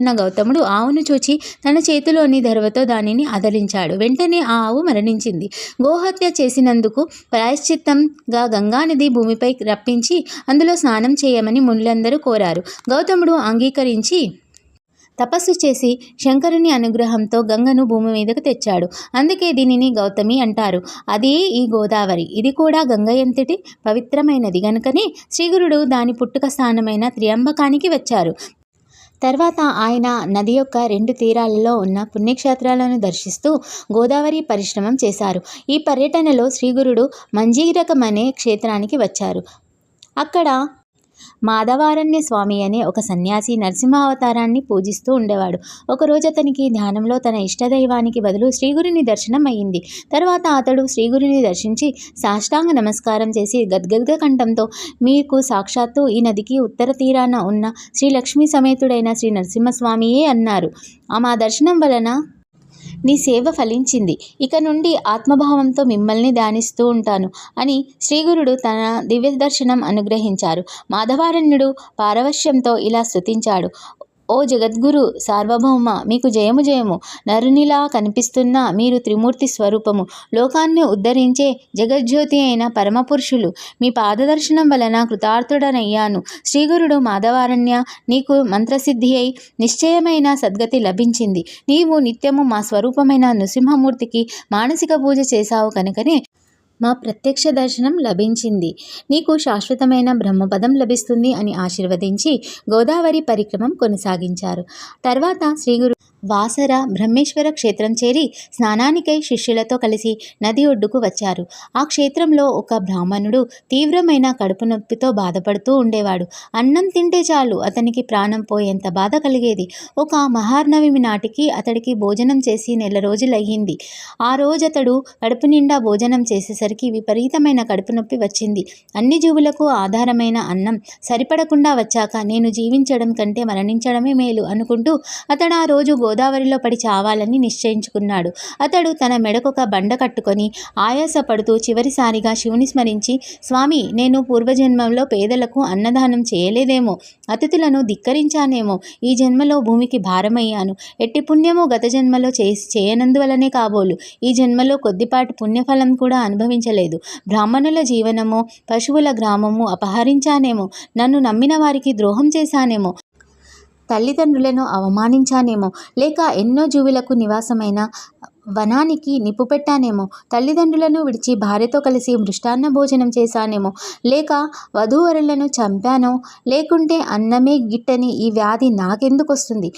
ఉన్న గౌతముడు ఆవును చూచి తన చేతిలోని ధరవతో దానిని అదలించాడు. వెంటనే ఆ ఆవు మరణించింది. గోహత్య చేసినందుకు ప్రాయశ్చిత్తంగా గంగానది భూమిపై రప్పించి అందులో స్నానం చేయమని మునులందరూ కోరారు. గౌతముడు అంగీకరించి తపస్సు చేసి శంకరుని అనుగ్రహంతో గంగను భూమి మీదకు తెచ్చాడు. అందుకే దీనిని గౌతమి అంటారు. అదే ఈ గోదావరి. ఇది కూడా గంగ ఎంతటి పవిత్రమైనది. గనుకనే శ్రీగురుడు దాని పుట్టుక స్థానమైన త్రియంబకానికి వచ్చారు. తర్వాత ఆయన నది యొక్క రెండు తీరాలలో ఉన్న పుణ్యక్షేత్రాలను దర్శిస్తూ గోదావరి పరిశ్రమం చేశారు. ఈ పర్యటనలో శ్రీగురుడు మంజీరకం అనే క్షేత్రానికి వచ్చారు. అక్కడ మాధవారణ్య స్వామి అనే ఒక సన్యాసి నరసింహావతారాన్ని పూజిస్తూ ఉండేవాడు. ఒకరోజు అతనికి ధ్యానంలో తన ఇష్టదైవానికి బదులు శ్రీగురుని దర్శనం అయ్యింది తర్వాత అతడు శ్రీగురిని దర్శించి సాష్టాంగ నమస్కారం చేసి గద్గద్గ కంఠంతో మీకు సాక్షాత్తు ఈ నదికి ఉత్తర తీరాన ఉన్న శ్రీ లక్ష్మీ సమేతుడైన శ్రీ నరసింహస్వామియే అన్నారు. ఆ మా దర్శనం వలన నీ సేవ ఫలించింది. ఇక నుండి ఆత్మభావంతో మిమ్మల్ని ధ్యానిస్తూ ఉంటాను అని శ్రీగురుడు తన దివ్య దర్శనం అనుగ్రహించారు. మాధవారణ్యుడు పారవశ్యంతో ఇలా స్తుతించాడు. ఓ జగద్గురు సార్వభౌమ మీకు జయము జయము. నరునిలా కనిపిస్తున్న మీరు త్రిమూర్తి స్వరూపము. లోకాన్ని ఉద్ధరించే జగజ్యోతి అయిన పరమపురుషులు మీ పాదదర్శనం వలన కృతార్థుడనయ్యాను. శ్రీగురుడు మాధవారణ్య నీకు మంత్రసిద్ధి అయి నిశ్చయమైన సద్గతి లభించింది. నీవు నిత్యము మా స్వరూపమైన నృసింహమూర్తికి మానసిక పూజ చేశావు కనుకనే మా ప్రత్యక్ష దర్శనం లభించింది. నీకు శాశ్వతమైన బ్రహ్మపదం లభిస్తుంది అని ఆశీర్వదించి గోదావరి పరిక్రమం కొనసాగించారు. తర్వాత శ్రీగురు వాసర బ్రహ్మేశ్వర క్షేత్రం చేరి స్నానానికై శిష్యులతో కలిసి నది ఒడ్డుకు వచ్చారు. ఆ క్షేత్రంలో ఒక బ్రాహ్మణుడు తీవ్రమైన కడుపు నొప్పితో బాధపడుతూ ఉండేవాడు. అన్నం తింటే చాలు అతనికి ప్రాణం పోయేంత బాధ కలిగేది. ఒక మహార్నవమి నాటికి అతడికి భోజనం చేసి నెల రోజులయ్యింది. ఆ రోజు అతడు కడుపు నిండా భోజనం చేసేసరికి విపరీతమైన కడుపు నొప్పి వచ్చింది. అన్ని జీవులకు ఆధారమైన అన్నం సరిపడకుండా వచ్చాక నేను జీవించడం కంటే మరణించడమే మేలు అనుకుంటూ అతడు ఆ రోజు గోదావరిలో పడి చావాలని నిశ్చయించుకున్నాడు. అతడు తన మెడకొక బండ కట్టుకొని ఆయాసపడుతూ చివరిసారిగా శివుని స్మరించి స్వామి నేను పూర్వజన్మంలో పేదలకు అన్నదానం చేయలేదేమో అతిథులను ధిక్కరించానేమో ఈ జన్మలో భూమికి భారమయ్యాను. ఎట్టి పుణ్యమో గత జన్మలో చేసి చేయనందువలనే కాబోలు. ఈ జన్మలో కొద్దిపాటి పుణ్యఫలం కూడా అనుభవించలేదు. బ్రాహ్మణుల జీవనము పశువుల గ్రామము అపహరించానేమో నన్ను నమ్మిన వారికి ద్రోహం చేశానేమో తల్లిదండ్రులను అవమానించానేమో లేక ఎన్నో జీవులకు నివాసమైన వనానికి నిప్పు పెట్టానేమో తల్లిదండ్రులను విడిచి భార్యతో కలిసి మృష్టాన్న భోజనం చేశానేమో లేక వధూవరులను చంపానో లేకుంటే అన్నమే గిట్టని ఈ వ్యాధి నాకెందుకు వస్తుంది